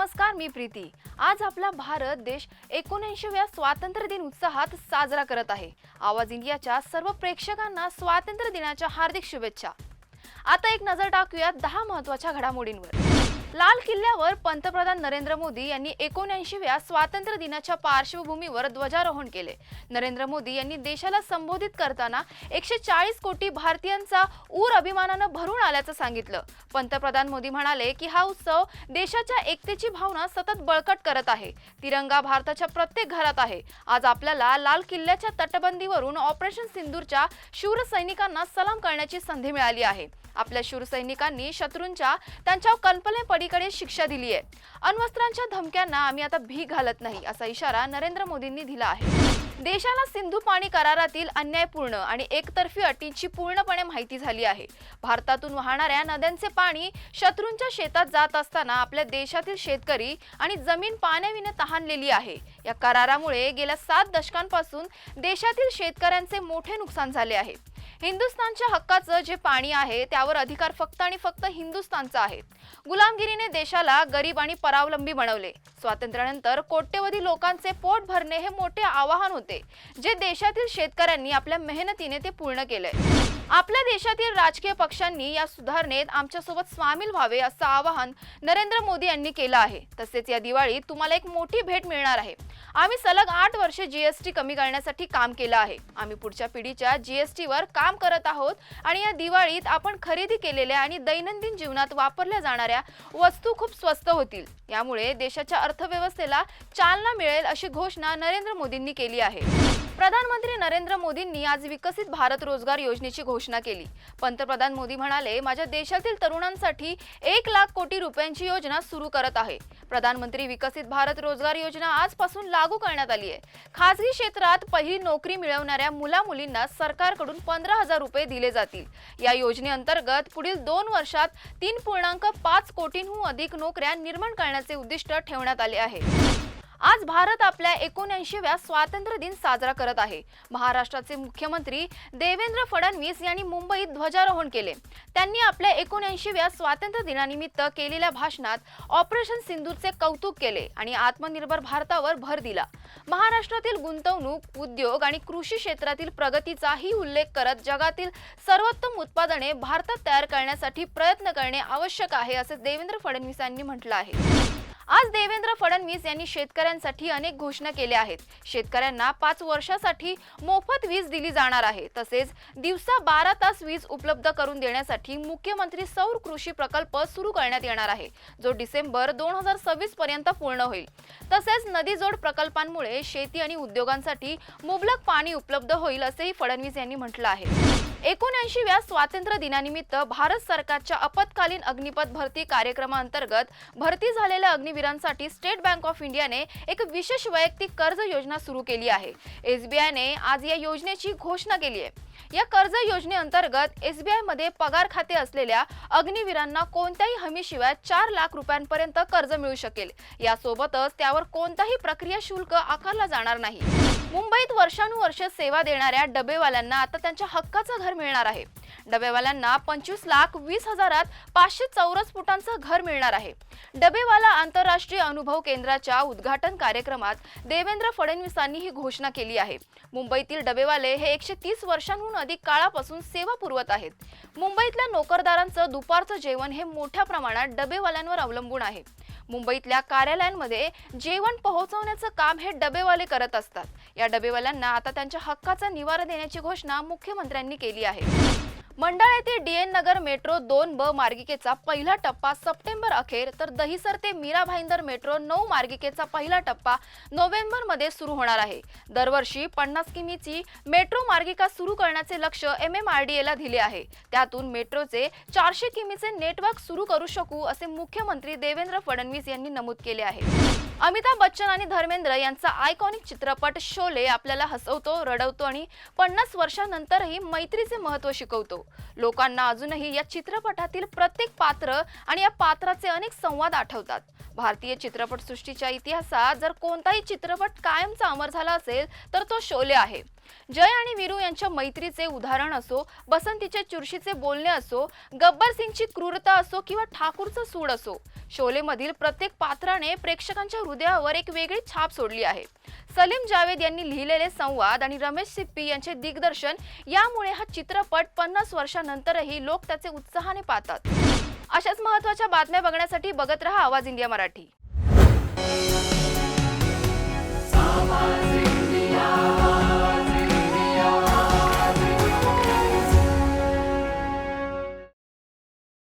नमस्कार मी प्रीती. आज आपला भारत देश एकोणऐंशीव्या स्वातंत्र्य दिन उत्साहात साजरा करत आहे. आवाज इंडियाच्या सर्व प्रेक्षकांना स्वातंत्र्य दिनाच्या हार्दिक शुभेच्छा. आता एक नजर टाकूया दहा महत्त्वाच्या घडामोडींवर. लाल किल्ल्यावर पंतप्रधान नरेंद्र मोदी यांनी एकोणऐंशीव्या स्वातंत्र्य दिनाच्या पार्श्वभूमीवर ध्वजारोहण केले. नरेंद्र मोदी यांनी देशाला संबोधित करताना एकशे चाळीस कोटी भारतीयांचा ऊर अभिमानानं भरून आल्याचं सांगितलं. पंतप्रधान मोदी म्हणाले की हा उत्सव देशाच्या एकतेची भावना सतत बळकट करत आहे. तिरंगा भारताच्या प्रत्येक घरात आहे. आज आपल्याला लाल किल्ल्याच्या तटबंदीवरून ऑपरेशन सिंदूरच्या शूर सैनिकांना सलाम करण्याची संधी मिळाली आहे. आपल्या शूर सैनिकांनी शत्रूंच्या त्यांच्या कल्पनेपलीकडे शिक्षा दिली आहे अण्वस्त्रांच्या धमक्यांना आम्ही आता भी घालत नाही असा इशारा नरेंद्र मोदींनी दिला आहे. देशाला सिंधू पाणी करारातील अन्यायपूर्ण आणि एकतर्फी अटींची पूर्णपणे माहिती झाली आहे. भारतातून वाहणाऱ्या नद्यांचे पाणी शत्रूंच्या शेतात जात असताना आपल्या देशातील शेतकरी आणि जमीन पाण्याविने तहानलेली आहे. या करारामुळे गेल्या सात दशकांपासून देशातील शेतकऱ्यांचे मोठे नुकसान झाले आहे. हिंदुस्थानच्या हक्काचं जे पाणी आहे त्यावर अधिकार फक्त आणि फक्त हिंदुस्थानचा आहे. गुलामगिरीने देशाला गरीब आणि परावलंबी बनवले. स्वातंत्र्यानंतर कोट्यवधी लोकांचे पोट भरणे हे मोठे आवाहन होते जे देशातील शेतकऱ्यांनी आपल्या मेहनतीने ते पूर्ण केलंय. आपल्या देशातील राजकीय पक्षांनी या सुधारणेत आमच्यासोबत सामील व्हावे असं आवाहन नरेंद्र मोदी यांनी केलं आहे. तसेच या दिवाळीत तुम्हाला एक मोठी भेट मिळणार आहे. आम्ही सलग आठ वर्षे जीएसटी कमी करण्यासाठी काम केलं आहे. आम्ही पुढच्या पिढीच्या जीएसटीवर काम करत आहोत आणि या दिवाळीत आपण खरेदी केलेल्या आणि दैनंदिन जीवनात वापरल्या जाणाऱ्या वस्तू खूप स्वस्त होतील. यामुळे देशाच्या अर्थव्यवस्थेला चालना मिळेल अशी घोषणा नरेंद्र मोदींनी केली आहे. प्रधानमंत्री नरेंद्र मोदींनी आज विकसित भारत रोजगार योजनेची घोषणा केली. पंतप्रधान मोदी म्हणाले माझ्या देशातील तरुणांसाठी एक लाख कोटी रुपयांची योजना सुरू करत आहे. प्रधानमंत्री विकसित भारत रोजगार योजना आजपासून लागू करण्यात आली आहे. खासगी क्षेत्रात पहिली नोकरी मिळवणाऱ्या मुला मुलींना सरकारकडून पंधरा हजार रुपये दिले जातील. या योजनेअंतर्गत पुढील दोन वर्षात तीन पूर्णांक पाच कोटींहून अधिक नोकऱ्या निर्माण करण्याचे उद्दिष्ट ठेवण्यात आले आहे. आज भारत आपल्या एकोणऐंशीव्या स्वातंत्र्य दिन साजरा करत आहे. महाराष्ट्राचे मुख्यमंत्री देवेंद्र फडणवीस यांनी मुंबईत ध्वजारोहण केले. त्यांनी आपल्या एकोणऐंशीव्या स्वातंत्र्य दिनानिमित्त केलेल्या भाषणात ऑपरेशन सिंधूरचे कौतुक केले आणि आत्मनिर्भर भारतावर भर दिला. महाराष्ट्रातील गुंतवणूक उद्योग आणि कृषी क्षेत्रातील प्रगतीचाही उल्लेख करत जगातील सर्वोत्तम उत्पादने भारतात तयार करण्यासाठी प्रयत्न करणे आवश्यक आहे असे देवेंद्र फडणवीस यांनी म्हटलं आहे. आज देवेंद्र फडणवीस यांनी शेतकऱ्यांसाठी अनेक घोषणा केल्या आहेत. शेतकऱ्यांना पाच वर्षासाठी मोफत वीज दिली जाणार आहे. तसेच दिवसा बारा तास वीज उपलब्ध करून देण्यासाठी मुख्यमंत्री सौर कृषी प्रकल्प सुरू करण्यात येणार आहे जो डिसेंबर दोन हजार सव्वीस पर्यंत पूर्ण होईल. तसेच नदीजोड प्रकल्पांमुळे शेती आणि उद्योगांसाठी मुबलक पाणी उपलब्ध होईल असेही फडणवीस यांनी म्हटलं आहे. एकोणऐंशीव्या स्वातंत्र्य दिनानिमित्त भारत सरकारच्या आपत्कालीन अग्निपथ भरती कार्यक्रमाअंतर्गत भरती झालेल्या अग्निवीरांसाठी स्टेट बँक ऑफ इंडियाने एक विशेष वैयक्तिक कर्ज योजना सुरू केली आहे. एसबीआयने आज या योजनेची घोषणा केली आहे. या कर्ज योजनेअंतर्गत एसबीआयमध्ये पगार खाते असलेल्या अग्निवीरांना कोणत्याही हमीशिवाय चार लाख रुपयांपर्यंत कर्ज मिळू शकेल. यासोबतच त्यावर कोणताही प्रक्रिया शुल्क आकारला जाणार नाही. मुंबईत वर्षानुवर्ष सेवा देणाऱ्या डबेवाल्यांना आता त्यांच्या हक्काचं घर मिळणार आहे. डबेवाल्यांना पंचवीस लाख वीस हजारात पाचशे चौरस फुटांचं घर मिळणार आहे. डबेवाला आंतरराष्ट्रीय अनुभव केंद्राच्या उद्घाटन कार्यक्रमात देवेंद्र फडणवीसांनी ही घोषणा केली आहे. मुंबईतील डबेवाले हे एकशे तीस वर्षांहून अधिक काळापासून सेवा पुरवत आहेत. मुंबईतल्या नोकरदारांचं दुपारचं जेवण हे मोठ्या प्रमाणात डबेवाल्यांवर अवलंबून आहे. मुंबईतल्या कार्यालयांमध्ये जेवण पोहोचवण्याचं काम हे डबेवाले करत असतात. या डबेवाल्यांना आता त्यांच्या हक्काचा निवारा देण्याची घोषणा मुख्यमंत्र्यांनी केली आहे. मंडळ येथे डीएन नगर मेट्रो दोन ब मार्गिकेचा पहिला टप्पा सप्टेंबर अखेर तर दहिसर ते मीरा भाईंदर मेट्रो नऊ मार्गिकेचा पहिला टप्पा नोव्हेंबरमध्ये सुरू होणार आहे. दरवर्षी पन्नास किमीची मेट्रो मार्गिका सुरू करण्याचे लक्ष एम एम आर डी एला दिले आहे. त्यातून मेट्रोचे चारशे किमीचे नेटवर्क सुरू करू शकू असे मुख्यमंत्री देवेंद्र फडणवीस यांनी नमूद केले आहे. अमिताभ बच्चन आणि धर्मेंद्र यांचा आयकॉनिक चित्रपट शोले आपल्याला हसवतो रडवतो आणि पन्नास वर्षांनंतरही मैत्रीचे महत्त्व शिकवतो. लोकांना अजूनही या चित्रपटातील प्रत्येक पात्र आणि या पात्राचे अनेक संवाद आठवतात. भारतीय चित्रपटसृष्टीच्या इतिहासात जर कोणताही चित्रपट कायमचा अमर झाला असेल तर तो शोले आहे. जय आणि वीरू यांच्या मैत्रीचे उदाहरण असो बसंतीच्या चुरशीचे बोलणे असो गब्बर सिंगची क्रूरता असो किंवा ठाकूरचं सूड असो शोलेमधील प्रत्येक पात्राने प्रेक्षकांच्या हृदयावर एक वेगळी छाप सोडली आहे. सलीम जावेद यांनी लिहिलेले संवाद आणि रमेश सिप्पी यांचे दिग्दर्शन यामुळे हा चित्रपट पन्नास वर्षानंतरही लोक त्याचे उत्साहाने पाहतात. अशाच महत्त्वाच्या बातम्या बघण्यासाठी बघत रहा आवाज इंडिया मराठी.